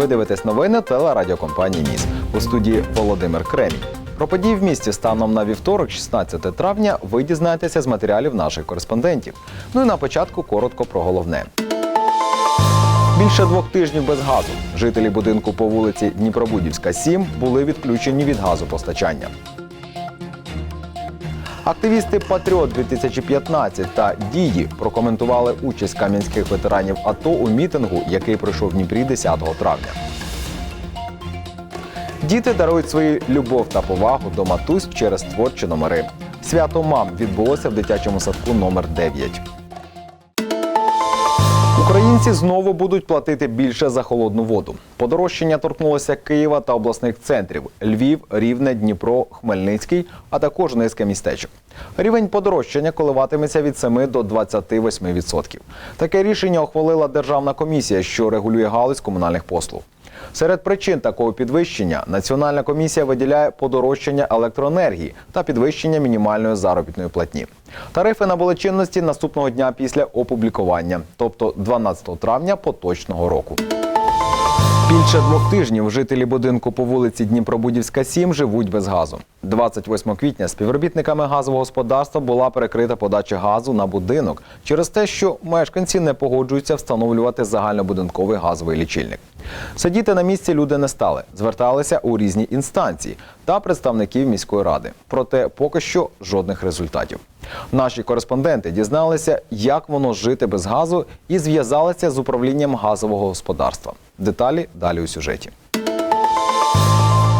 Ви дивитесь новини телерадіокомпанії Міс у студії Володимир Кремінь. Про події в місті станом на вівторок, 16 травня, ви дізнаєтеся з матеріалів наших кореспондентів. Ну і на початку коротко про головне. Більше двох тижнів без газу. Жителі будинку по вулиці Дніпробудівська, 7 були відключені від газопостачання. Активісти Патріот 2015 та дії прокоментували участь кам'янських ветеранів АТО у мітингу, який пройшов в Дніпрі 10 травня. Діти дарують свою любов та повагу до матусь через творчі номери. Свято мам відбулося в дитячому садку номер 9. Українці знову будуть платити більше за холодну воду. Подорожчання торкнулося Києва та обласних центрів: Львів, Рівне, Дніпро, Хмельницький, а також низка містечок. Рівень подорожчання коливатиметься від 7 до 28%. Таке рішення ухвалила Державна комісія, що регулює галузь комунальних послуг. Серед причин такого підвищення Національна комісія виділяє подорожчання електроенергії та підвищення мінімальної заробітної платні. Тарифи набули чинності наступного дня після опублікування, тобто 12 травня поточного року. Більше двох тижнів жителі будинку по вулиці Дніпробудівська, 7 живуть без газу. 28 квітня співробітниками газового господарства була перекрита подача газу на будинок через те, що мешканці не погоджуються встановлювати загальнобудинковий газовий лічильник. Сидіти на місці люди не стали, зверталися у різні інстанції та представників міської ради. Проте поки що жодних результатів. Наші кореспонденти дізналися, як воно жити без газу, і зв'язалися з управлінням газового господарства. Деталі далі у сюжеті.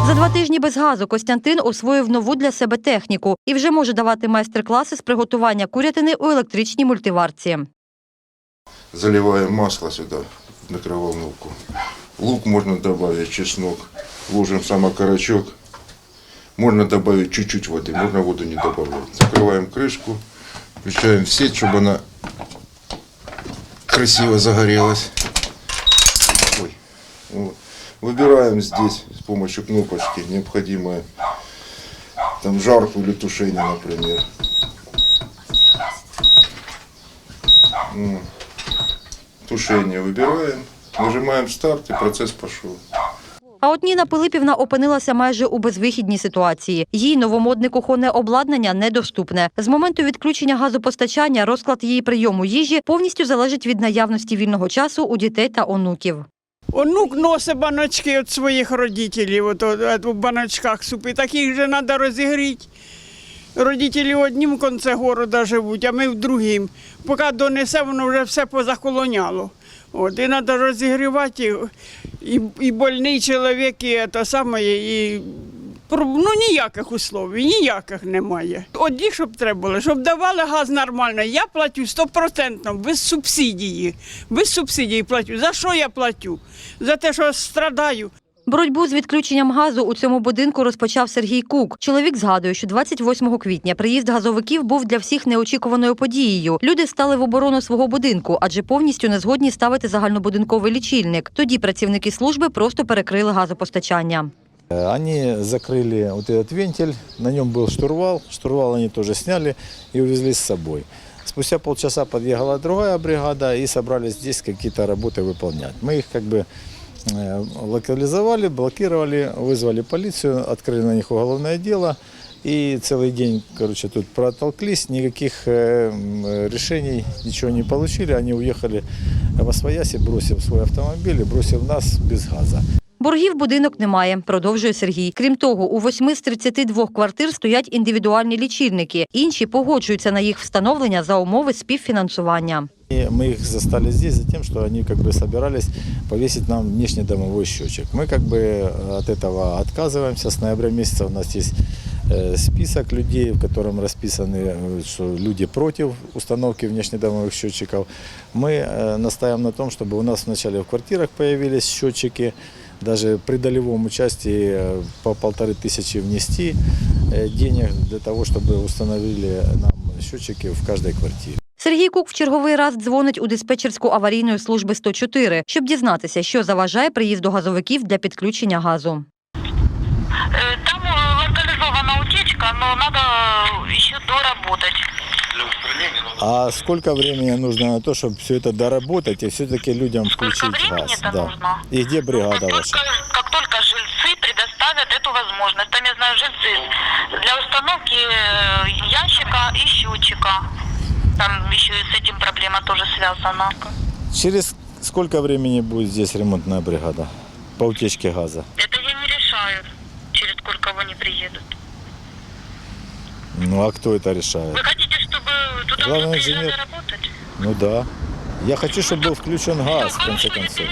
За два тижні без газу Костянтин освоїв нову для себе техніку і вже може давати майстер-класи з приготування курятини у електричній мультиварці. Заливаем масло сюда, в микроволновку. Лук можно добавить, чеснок. Ложим сам окорочок. Можно добавить чуть-чуть воды, можно воду не добавлять. Закрываем крышку, включаем в сеть, чтобы она красиво загорелась. Ой. Вот. Выбираем здесь с помощью кнопочки необходимое там жарку или тушение, например. Тушение выбираем, нажимаем старт и процесс пошел. А от Ніна Пилипівна опинилася майже у безвихідній ситуації. Їй новомодне кухонне обладнання недоступне. З моменту відключення газопостачання розклад її прийому їжі повністю залежить від наявності вільного часу у дітей та онуків. Онук носить баночки від своїх родителів, от, от, у баночках супи. Таких же треба розігріти. Родителі в однім конце города живуть, а ми в другім. Поки донесе, воно вже все позахолоняло. От, і треба розігрівати, і, і, больний чоловік, і те саме, і ну, ніяких условий, ніяких немає. Одні, щоб треба було, щоб давали газ нормально. Я платю стопроцентно, без субсидії. Без субсидії платю. За що я платю? За те, що страдаю. Боротьбу з відключенням газу у цьому будинку розпочав Сергій Кук. Чоловік згадує, що 28 квітня приїзд газовиків був для всіх неочікуваною подією. Люди стали в оборону свого будинку, адже повністю не згодні ставити загальнобудинковий лічильник. Тоді працівники служби просто перекрили газопостачання. Э, Они закрыли вот этот вентиль, на нем был штурвал, штурвал они тоже сняли и увезли с собой. Спустя полчаса подъехала другая бригада и собрались здесь какие-то работы выполнять. Мы их как бы э, локализовали, блокировали, вызвали полицию, открыли на них уголовное дело. И целый день, короче, тут протолклись, никаких э, м, э, решений, ничего не получили. Они уехали в Освояси, бросив свой автомобиль и бросив нас без газа. Боргів будинок немає, продовжує Сергій. Крім того, у восьми з 32 квартир стоять індивідуальні лічильники. Інші погоджуються на їх встановлення за умови співфінансування. И мы их застали здесь за тем, что они как бы собирались повесить нам внешнедомовой счетчик. Мы как бы э, от этого отказываемся. С ноября месяца у нас есть э, список людей, в котором расписаны, э, что люди против установки внешнедомовых счетчиков. Мы настаиваем на том, чтобы у нас вначале в квартирах появились счетчики, даже при долевом участии по полторы тысячи внести денег для того, чтобы установили нам счетчики в каждой квартире. Сергій Кук в черговий раз дзвонить у диспетчерську аварійної служби 104, щоб дізнатися, що заважає приїзду газовиків для підключення газу. Э, Там э, локализована утечка, но надо еще доработать. Для устранения надо А сколько времени нужно на то, чтобы все это доработать и все-таки людям Сколько включить времени газ? это нужно? И где бригада как, ваша? только, как только жильцы предоставят эту возможность, там я знаю жильцы, для установки э, ящика и счетчика. Там еще и с этим проблема тоже связана. Через сколько времени будет здесь ремонтная бригада по утечке газа? Это я не решаю, через сколько они приедут. Ну а кто это решает? Вы хотите, чтобы туда приезжали инженер. работать? Ну да. Я хочу, чтобы был включен газ, в конце концов.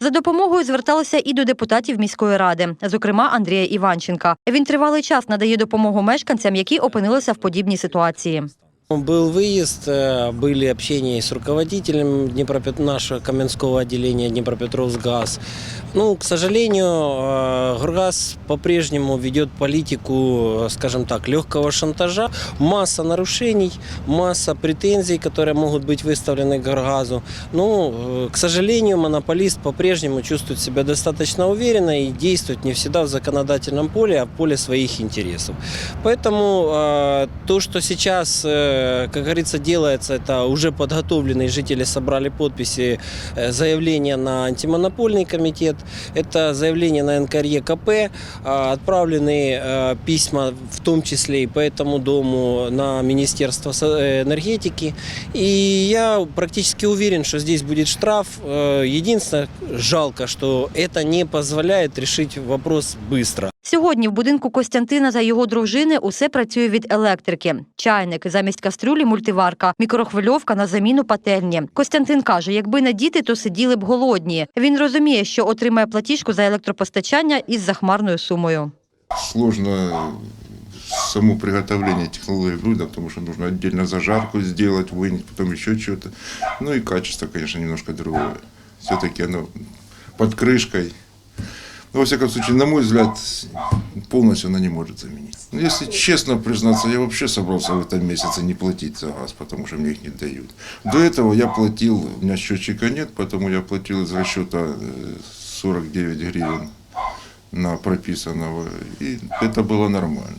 За допомогою зверталися і до депутатів міської ради, зокрема Андрія Іванченка. Він тривалий час надає допомогу мешканцям, які опинилися в подібній ситуації. Был выезд, э, были общения с руководителем Днепропет... нашего Каменского отделения Днепропетровсгаз. Ну, к сожалению, э, Горгаз по-прежнему ведет политику, э, скажем так, легкого шантажа. Масса нарушений, масса претензий, которые могут быть выставлены к. Ну, к сожалению, монополист по-прежнему чувствует себя достаточно уверенно и действует не всегда в законодательном поле, а в поле своих интересов. Поэтому то, что сейчас, э, как говорится, делается, это уже подготовленные жители собрали подписи э, заявления на антимонопольный комитет, это заявление на НКРЕКП, э, отправлены э, письма, в том числе и по этому дому, на Министерство энергетики. И я практически уверен, что здесь будет штраф. Единственное, жалко, что это не позволяет решить вопрос быстро. Сьогодні в будинку Костянтина та його дружини усе працює від електрики: чайник замість кастрюлі, мультиварка, мікрохвильовка на заміну пательні. Костянтин каже, якби не діти, то сиділи б голодні. Він розуміє, що отримає платіжку за електропостачання із захмарною сумою. Сложно само приготовление технологии блюда, потому что нужно отдельно зажарку сделать, вынять, потом еще что-то. Ну и качество, конечно, немножко другое. Все-таки оно под крышкой. Но, во всяком случае, на мой взгляд, полностью она не может заменить. Но если честно признаться, я вообще собрался в этом месяце не платить за газ, потому что мне их не дают. До этого я платил, у меня счетчика нет, поэтому я платил из расчета э, 49 гривен на прописанного, и это было нормально.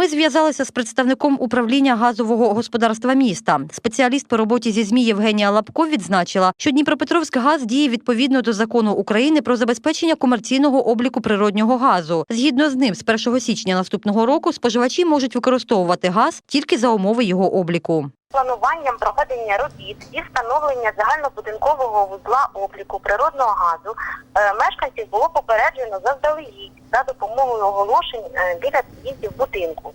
Ми зв'язалися з представником управління газового господарства міста. Спеціаліст по роботі зі ЗМІ Євгенія Лапко відзначила, що Дніпропетровськ газ діє відповідно до закону України про забезпечення комерційного обліку природнього газу. Згідно з ним, з 1 січня наступного року споживачі можуть використовувати газ тільки за умови його обліку. Плануванням проведення робіт і встановлення загальнобудинкового вузла обліку природного газу е, мешканців було попереджено заздалегідь за допомогою оголошень е, біля під'їздів будинку.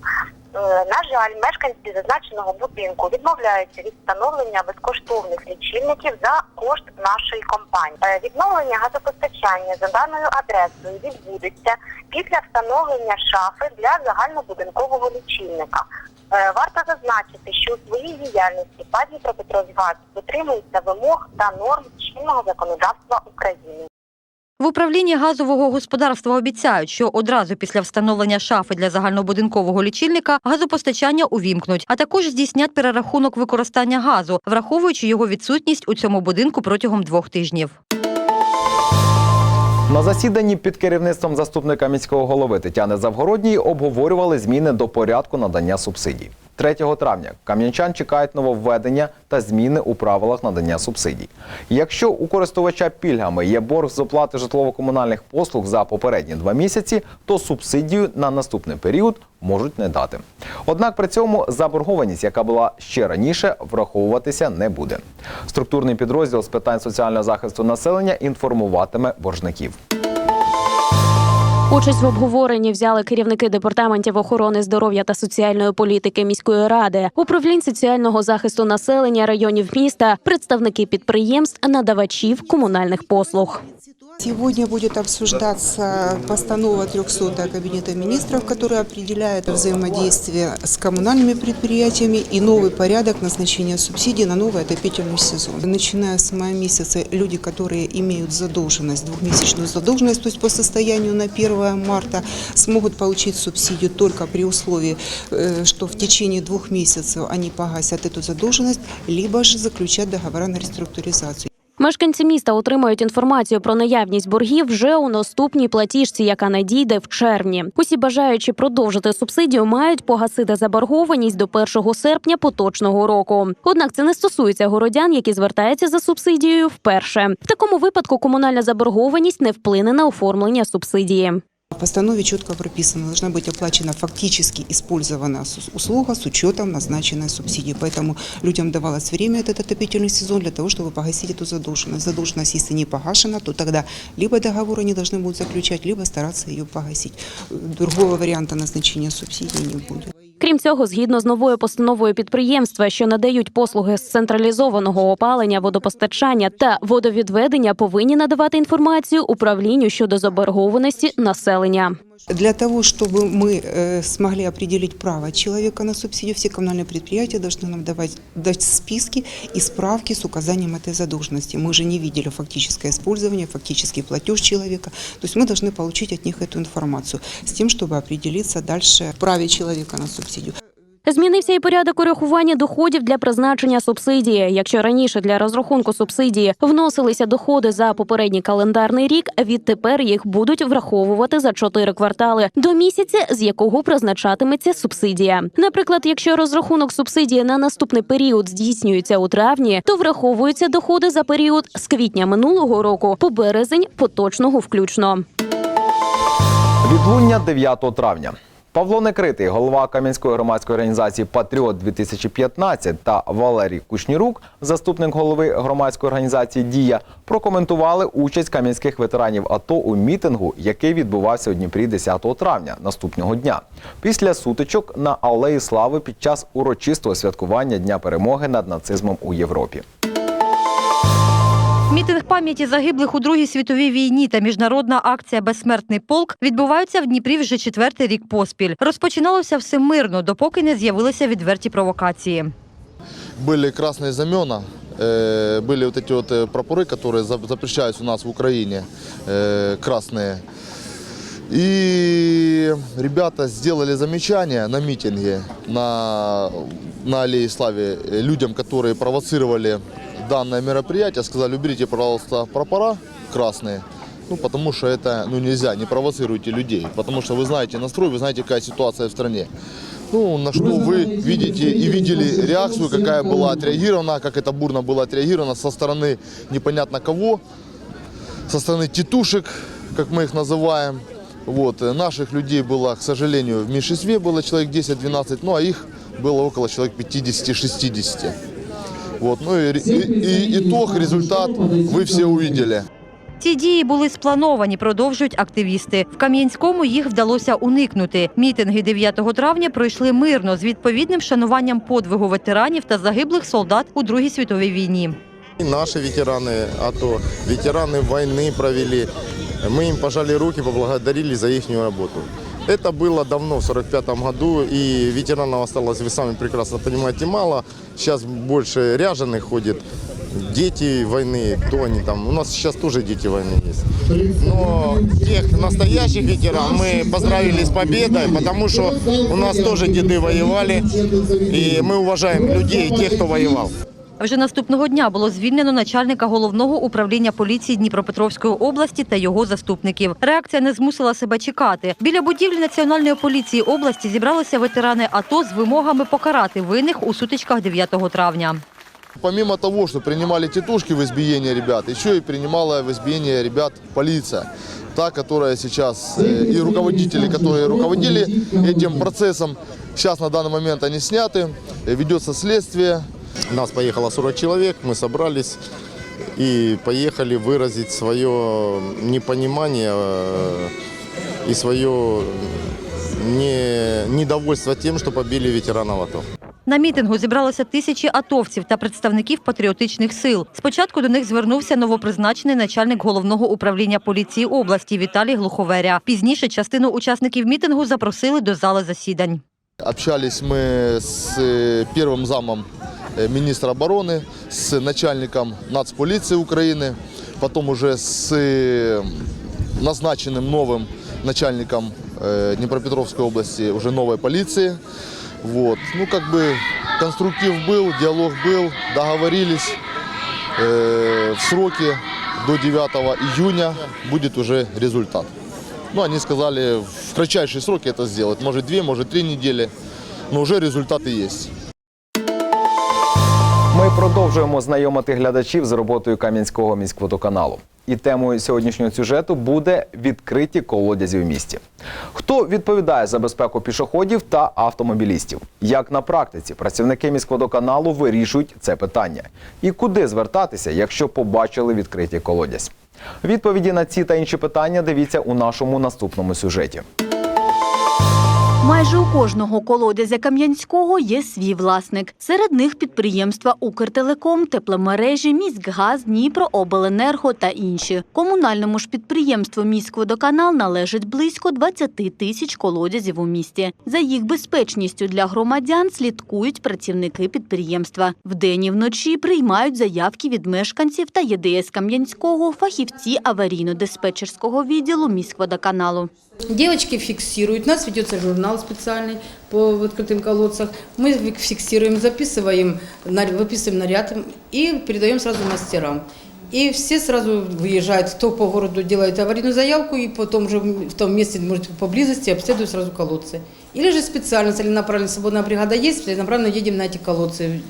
Е, На жаль, мешканці зазначеного будинку відмовляються від встановлення безкоштовних лічильників за кошт нашої компанії. Е, Відновлення газопостачання за даною адресою відбудеться після встановлення шафи для загальнобудинкового лічильника. Е, Варто зазначити, що у своїй діяльності ПАД Дніпропетровськгаз дотримується вимог та норм чинного законодавства України. В управлінні газового господарства обіцяють, що одразу після встановлення шафи для загальнобудинкового лічильника газопостачання увімкнуть, а також здійснять перерахунок використання газу, враховуючи його відсутність у цьому будинку протягом двох тижнів. На засіданні під керівництвом заступника міського голови Тетяни Завгородньої обговорювали зміни до порядку надання субсидій. 3 травня кам'янчан чекають нововведення та зміни у правилах надання субсидій. Якщо у користувача пільгами є борг з оплати житлово-комунальних послуг за попередні два місяці, то субсидію на наступний період можуть не дати. Однак при цьому заборгованість, яка була ще раніше, враховуватися не буде. Структурний підрозділ з питань соціального захисту населення інформуватиме боржників. Участь в обговоренні взяли керівники департаментів охорони здоров'я та соціальної політики міської ради, управлінь соціального захисту населення районів міста, представники підприємств, надавачів комунальних послуг. Сегодня будет обсуждаться постанова 300 Кабинета министров, которая определяет взаимодействие с коммунальными предприятиями и новый порядок назначения субсидий на новый отопительный сезон. Начиная с мая месяца люди, которые имеют задолженность, двухмесячную задолженность, то есть по состоянию на 1 марта, смогут получить субсидию только при условии, э, что в течение двух месяцев они погасят эту задолженность, либо же заключат договора на реструктуризацию. Мешканці міста отримають інформацію про наявність боргів вже у наступній платіжці, яка надійде в червні. Усі бажаючі продовжити субсидію мають погасити заборгованість до 1 серпня поточного року. Однак це не стосується городян, які звертаються за субсидією вперше. В такому випадку комунальна заборгованість не вплине на оформлення субсидії. В постанове четко прописано, должна быть оплачена фактически использована сус- услуга с учетом назначенной субсидии. Поэтому людям давалось время этот отопительный сезон для того, чтобы погасить эту задолженность. Задолженность, если не погашена, то тогда либо договор они должны будут заключать, либо стараться ее погасить. Другого варианта назначения субсидии не будет. Крім цього, згідно з новою постановою підприємства, що надають послуги з централізованого опалення, водопостачання та водовідведення, повинні надавати інформацію управлінню щодо заборгованості населення. Для того, чтобы мы э, смогли определить право человека на субсидию, все коммунальные предприятия должны нам давать, дать списки и справки с указанием этой задолженности. Мы же не видели фактическое использование, фактический платеж человека. То есть мы должны получить от них эту информацию с тем, чтобы определиться дальше в праве человека на субсидию. Змінився і порядок урахування доходів для призначення субсидії. Якщо раніше для розрахунку субсидії вносилися доходи за попередній календарний рік, відтепер їх будуть враховувати за чотири квартали до місяця, з якого призначатиметься субсидія. Наприклад, якщо розрахунок субсидії на наступний період здійснюється у травні, то враховуються доходи за період з квітня минулого року по березень поточного включно. Відлуння 9 травня. Павло Некритий, голова Кам'янської громадської організації Патріот 2015 та Валерій Кушнірук, заступник голови громадської організації Дія, прокоментували участь кам'янських ветеранів АТО у мітингу, який відбувався у Дніпрі 10 травня наступного дня. Після сутичок на Алеї Слави під час урочистого святкування Дня перемоги над нацизмом у Європі. Мітинг пам'яті загиблих у Другій світовій війні та міжнародна акція Безсмертний полк відбуваються в Дніпрі вже четвертий рік поспіль. Розпочиналося все мирно, допоки не з'явилися відверті провокації. были красные знамена, э, были вот эти вот э, прапоры, которые за- запрещаются у нас в Украине, э, красные. И ребята сделали замечание на митинге на, на Аллее Славе э, людям, которые провоцировали данное мероприятие, сказали, уберите, пожалуйста, прапора красные, ну, потому что это ну, нельзя, не провоцируйте людей, потому что вы знаете настрой, вы знаете, какая ситуация в стране. Ну, на что вы видите и видели реакцию, какая была отреагирована, как это бурно было отреагировано со стороны непонятно кого, со стороны тетушек, как мы их называем. Вот. э, Наших людей было, к сожалению, в меньшинстве было человек 10-12, ну а их было около человек 50-60. Вот. Ну и, и- и итог, результат вы все увидели. Ці дії були сплановані, продовжують активісти. В Кам'янському їх вдалося уникнути. Мітинги 9 травня пройшли мирно з відповідним шануванням подвигу ветеранів та загиблих солдат у Другій світовій війні. И наши ветераны АТО, ветераны войны провели. Мы им пожали руки, поблагодарили за их работу. Это было давно, в 45 году, и ветеранов осталось, вы сами прекрасно понимаете, мало. Сейчас больше ряженых ходит, дети войны, кто они там. У нас сейчас тоже дети войны есть. Но тех настоящих ветеран мы поздравили с победой, потому что у нас тоже деды воевали, и мы уважаем людей, тех, кто воевал. Вже наступного дня було звільнено начальника головного управління поліції Дніпропетровської області та його заступників. Реакція не змусила себе чекати. Біля будівлі національної поліції області зібралися ветерани АТО з вимогами покарати винних у сутичках 9 травня. Помимо того, что принимали тетушки в избиение ребят, еще и принимала в избиение ребят полиция. Та, которая сейчас, э, и руководители, которые руководили этим процессом, сейчас на данный момент они сняты, э, ведется следствие. Нас поехало 40 человек, мы собрались и поехали выразить свое непонимание э, и свое не, недовольство тем, что побили ветеранов АТО. На мітингу зібралося тисячі атовців та представників патріотичних сил. Спочатку до них звернувся новопризначений начальник головного управління поліції області Віталій Глуховеря. Пізніше частину учасників мітингу запросили до зали засідань. Общались мы с э, первым замом э, министра обороны, с начальником нацполиции Украины, потом уже с э, назначенным новым начальником э, Днепропетровской области уже новой полиции. Вот. Ну, как бы конструктив был, диалог был, договорились. э, в сроки до 9 июня будет уже результат. Ну, они сказали в кратчайшие сроки это сделать. Может две, может три недели, но уже результаты есть. Ми продовжуємо знайомити глядачів з роботою Кам'янського міськводоканалу. І темою сьогоднішнього сюжету буде відкриті колодязі в місті. Хто відповідає за безпеку пішоходів та автомобілістів? Як на практиці працівники міськводоканалу вирішують це питання? І куди звертатися, якщо побачили відкриті колодязь? Відповіді на ці та інші питання дивіться у нашому наступному сюжеті. Майже у кожного колодязя Кам'янського є свій власник. Серед них підприємства Укртелеком, тепломережі, міськгаз, Дніпрообленерго та інші. Комунальному ж підприємству міськводоканал належить близько 20 тисяч колодязів у місті. За їх безпечністю для громадян слідкують працівники підприємства. Вдень і вночі приймають заявки від мешканців та ЄДС Кам'янського фахівці аварійно-диспетчерського відділу міськводоканалу. Девочки фиксируют, у нас ведется журнал специальный по открытым колодцах. Мы фиксируем, записываем, на- выписываем наряд и передаем сразу мастерам. И все сразу выезжают, кто по городу делает аварийную заявку, и потом уже в том месте, может, поблизости обследуют сразу колодцы. Или же специально, целенаправленно, свободная бригада есть, целенаправленно едем на эти колодцы,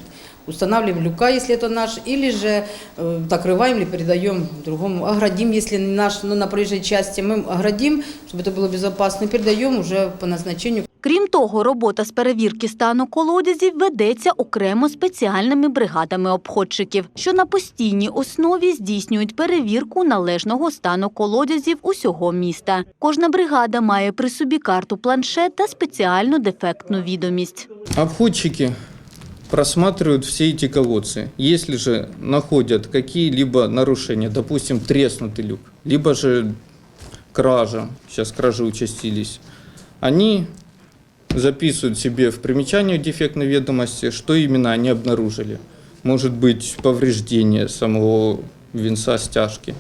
устанавливаем люка, если это наш, или же э, закрываем или передаем другому, оградим, если не наш, но на проезжей части мы оградим, чтобы это было безопасно, и передаем уже по назначению. Крім того, робота з перевірки стану колодязів ведеться окремо спеціальними бригадами обходчиків, що на постійній основі здійснюють перевірку належного стану колодязів усього міста. Кожна бригада має при собі карту планшет та спеціальну дефектну відомість. Обходчики просматривают все эти колодцы. Если же находят какие-либо нарушения, допустим, треснутый люк, либо же кража, сейчас кражи участились, они записывают себе в примечании дефектной ведомости, что именно они обнаружили. Может быть повреждение самого венца стяжки.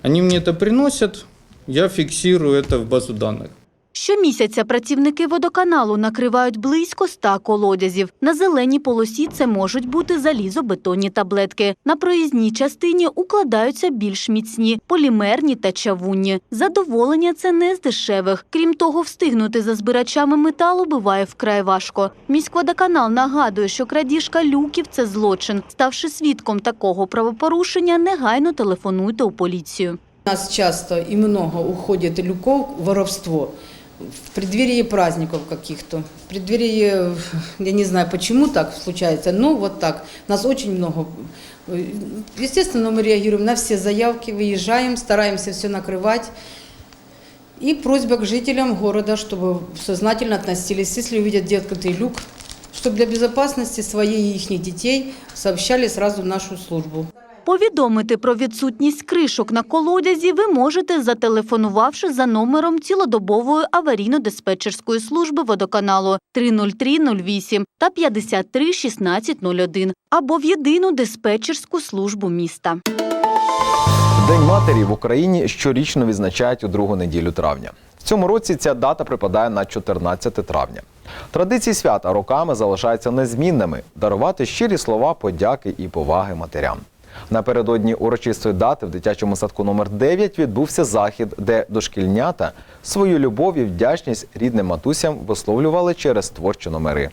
Они мне это приносят, я фиксирую это в базу данных. Щомісяця працівники водоканалу накривають близько ста колодязів. На зеленій полосі це можуть бути залізобетонні таблетки. На проїзній частині укладаються більш міцні, полімерні та чавунні. Задоволення це не з дешевих. Крім того, встигнути за збирачами металу буває вкрай важко. Міськводоканал нагадує, що крадіжка люків це злочин. Ставши свідком такого правопорушення, негайно телефонуйте у поліцію. У нас часто и много уходит люков воровство. В преддверии праздников каких-то, в преддверии, я не знаю, почему так случается, но вот так. Нас очень много. Естественно, мы реагируем на все заявки, выезжаем, стараемся все накрывать. И просьба к жителям города, чтобы сознательно относились, если увидят где открытый люк, чтобы для безопасности своей и их детей сообщали сразу в нашу службу. Повідомити про відсутність кришок на колодязі ви можете, зателефонувавши за номером цілодобової аварійно-диспетчерської служби водоканалу 30308 та 53 1601 або в єдину диспетчерську службу міста. День матері в Україні щорічно відзначають у другу неділю травня. В цьому році ця дата припадає на 14 травня. Традиції свята роками залишаються незмінними дарувати щирі слова подяки і поваги матерям. Напередодні урочистої дати в дитячому садку номер 9 відбувся захід, де дошкільнята свою любов і вдячність рідним матусям висловлювали через творчі номери.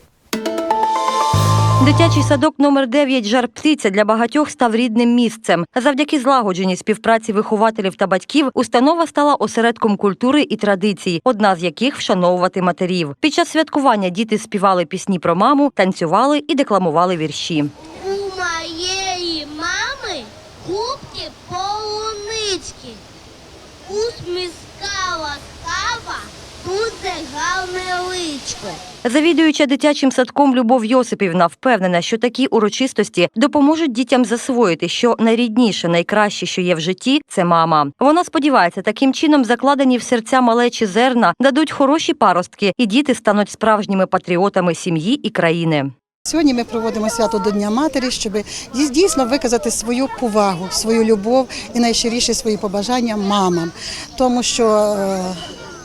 Дитячий садок номер 9 «Жар птиця» для багатьох став рідним місцем. Завдяки злагодженій співпраці вихователів та батьків установа стала осередком культури і традицій, одна з яких вшановувати матерів. Під час святкування діти співали пісні про маму, танцювали і декламували вірші. У моєї мами губки полунички. Усміхка ласкава, буде гарне. Завідуюча дитячим садком Любов Йосипівна впевнена, що такі урочистості допоможуть дітям засвоїти, що найрідніше, найкраще, що є в житті, це мама. Вона сподівається, таким чином закладені в серця малечі зерна дадуть хороші паростки, і діти стануть справжніми патріотами сім'ї і країни. Сьогодні ми проводимо свято до Дня Матері, щоб дійсно виказати свою повагу, свою любов і найщиріші свої побажання мамам. Тому що е,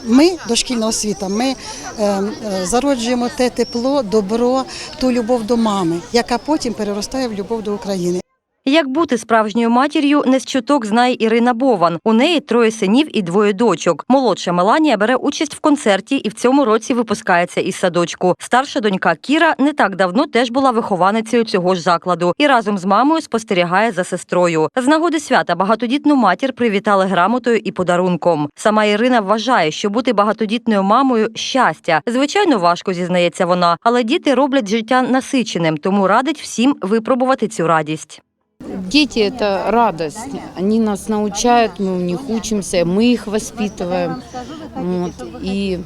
ми, дошкільна освіта, ми е, е, зароджуємо те тепло, добро, ту любов до мами, яка потім переростає в любов до України. Як бути справжньою матір'ю, не з чуток знає Ірина Бован. У неї троє синів і двоє дочок. Молодша Меланія бере участь в концерті і в цьому році випускається із садочку. Старша донька Кіра не так давно теж була вихованицею цього ж закладу і разом з мамою спостерігає за сестрою. З нагоди свята багатодітну матір привітали грамотою і подарунком. Сама Ірина вважає, що бути багатодітною мамою щастя. Звичайно, важко зізнається вона, але діти роблять життя насиченим, тому радить всім випробувати цю радість. Дети – это радость. Они нас научают, мы у них учимся, мы их воспитываем. Вот. И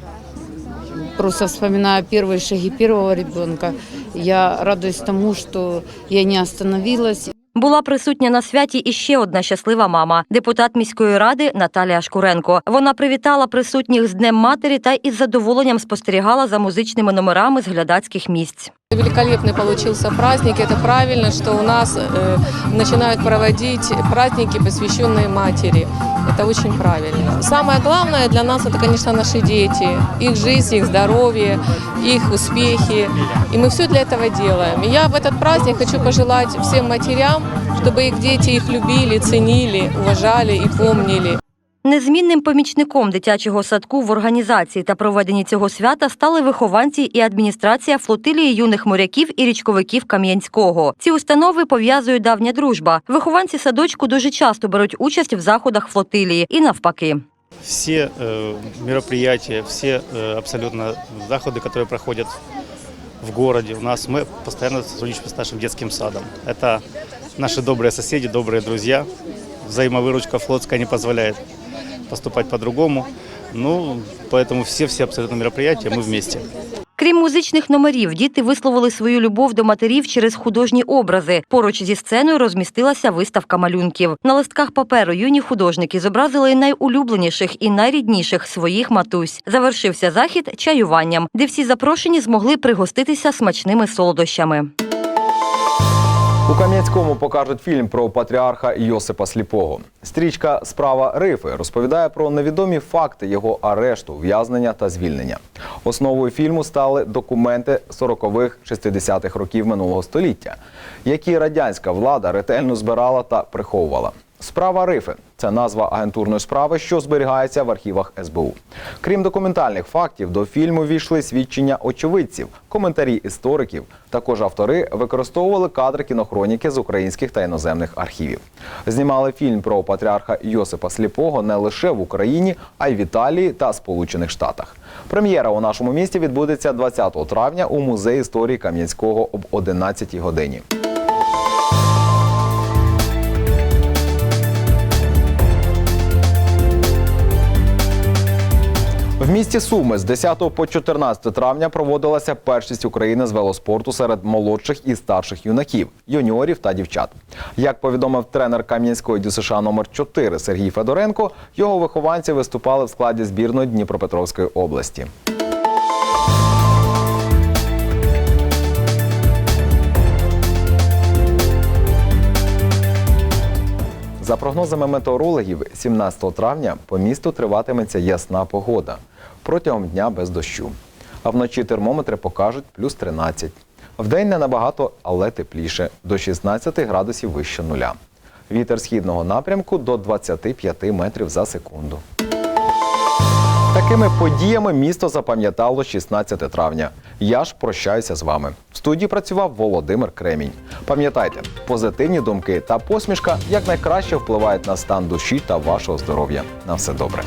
просто вспоминая первые шаги первого ребенка, я радуюсь тому, что я не остановилась. Була присутня на святі і ще одна щаслива мама, депутат міської ради Наталія Шкуренко. Вона привітала присутніх з Днем матері та із задоволенням спостерігала за музичними номерами з глядацьких місць. Великолепный получился праздник. Это правильно, что у нас э, начинают проводить праздники, посвященные матери. Это очень правильно. Самое главное для нас это, конечно, наши дети, их жизнь, их здоровье, их успехи. И мы все для этого делаем. И я в этот праздник хочу пожелать всем матерям, чтобы их дети их любили, ценили, уважали и помнили. Незмінним помічником дитячого садку в організації та проведенні цього свята стали вихованці і адміністрація флотилії юних моряків і річковиків Кам'янського. Ці установи пов'язує давня дружба. Вихованці садочку дуже часто беруть участь в заходах флотилії і навпаки. все э, мероприятия, все э, абсолютно заходы, которые проходят в городе. У нас мы постоянно сотрудничаем с нашим детским садом. Это наши добрые соседи, добрые друзья. Взаимовыручка флотская не позволяет поступать по-другому. Ну, поэтому все-все абсолютно мероприятия мы вместе. Крім музичних номерів, діти висловили свою любов до матерів через художні образи. Поруч зі сценою розмістилася виставка малюнків. На листках паперу юні художники зобразили найулюбленіших і найрідніших своїх матусь. Завершився захід чаюванням, де всі запрошені змогли пригоститися смачними солодощами. У Кам'янському покажуть фільм про патріарха Йосипа Сліпого. Стрічка Справа Рифи розповідає про невідомі факти його арешту, ув'язнення та звільнення. Основою фільму стали документи 40-х, 60-х років минулого століття, які радянська влада ретельно збирала та приховувала. Справа Рифи це назва агентурної справи, що зберігається в архівах СБУ. Крім документальних фактів, до фільму війшли свідчення очевидців, коментарі істориків. Також автори використовували кадри кінохроніки з українських та іноземних архівів. Знімали фільм про патріарха Йосипа Сліпого не лише в Україні, а й в Італії та Сполучених Штатах. Прем'єра у нашому місті відбудеться 20 травня у музеї історії Кам'янського об 11 годині. В місті Суми з 10 по 14 травня проводилася першість України з велоспорту серед молодших і старших юнаків, юніорів та дівчат. Як повідомив тренер Кам'янської ДЮСШ номер 4 Сергій Федоренко, його вихованці виступали в складі збірної Дніпропетровської області. За прогнозами метеорологів, 17 травня по місту триватиметься ясна погода. Протягом дня без дощу. А вночі термометри покажуть плюс 13. Вдень не набагато, але тепліше до 16 градусів вище нуля. Вітер східного напрямку до 25 метрів за секунду. Такими подіями місто запам'ятало 16 травня. Я ж прощаюся з вами. В студії працював Володимир Кремінь. Пам'ятайте, позитивні думки та посмішка якнайкраще впливають на стан душі та вашого здоров'я. На все добре.